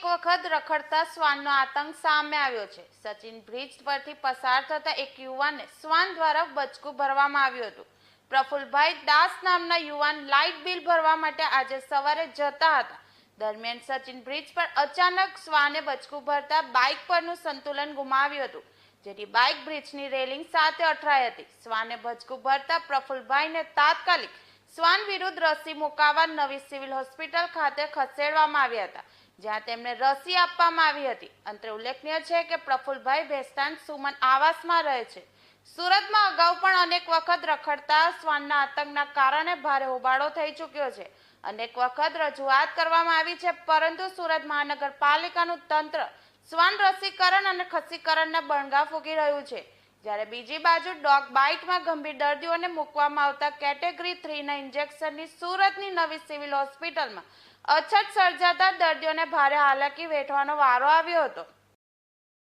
વખત રખડતા શ્વાનનો આતંક સામે આવ્યો છે. સચિન બ્રિજ પરથી પસાર થતા એક યુવાનને શ્વાન દ્વારા બચકું ભરવામાં આવ્યું હતું. પ્રફુલભાઈ દાસ નામના યુવાન લાઇટ બિલ ભરવા માટે આજે સવારે જતા હતા. દરમિયાન સચિન બ્રિજ પર અચાનક શ્વાને બચકું ભરતા બાઇક પરનું સંતુલન ગુમાવ્યું હતું, જેથી બાઇક બ્રિજની રેલિંગ સાથે અથડાઈ હતી. શ્વાને બચકું ભરતા પ્રફુલભાઈને તાત્કાલિક શ્વાન વિરુદ્ધ રસી મુકાવા નવી સિવિલ હોસ્પિટલ ખાતે ખસેડવામાં આવ્યા હતા. જ્યાં તેમને રસી આપવામાં આવી હતી. અંતે ઉલ્લેખનીય છે કે પ્રફુલભાઈ ભેસ્તાન સુમન આવાસમાં રહે છે. સુરતમાં અગાઉ પણ અનેક વખત રખડતા શ્વાનના આતંકના કારણે ભારે હોબાળો થઈ ચૂક્યો છે. અનેક વખત રજૂઆત કરવામાં આવી છે, પરંતુ સુરત મહાનગરપાલિકાનું તંત્ર શ્વાન રસીકરણ અને ખસીકરણના બણગા ફૂંકી રહ્યું છે. જ્યારે બીજી બાજુ ડોગ બાઇટમાં ગંભીર દર્દીઓને મૂકવામાં આવતા કેટેગરી થ્રીના ઇન્જેક્શનની સુરતની નવી સિવિલ હોસ્પિટલમાં અછત સર્જાતા દર્દીઓને ભારે હાલાકી વેઠવાનો વારો આવ્યો હતો.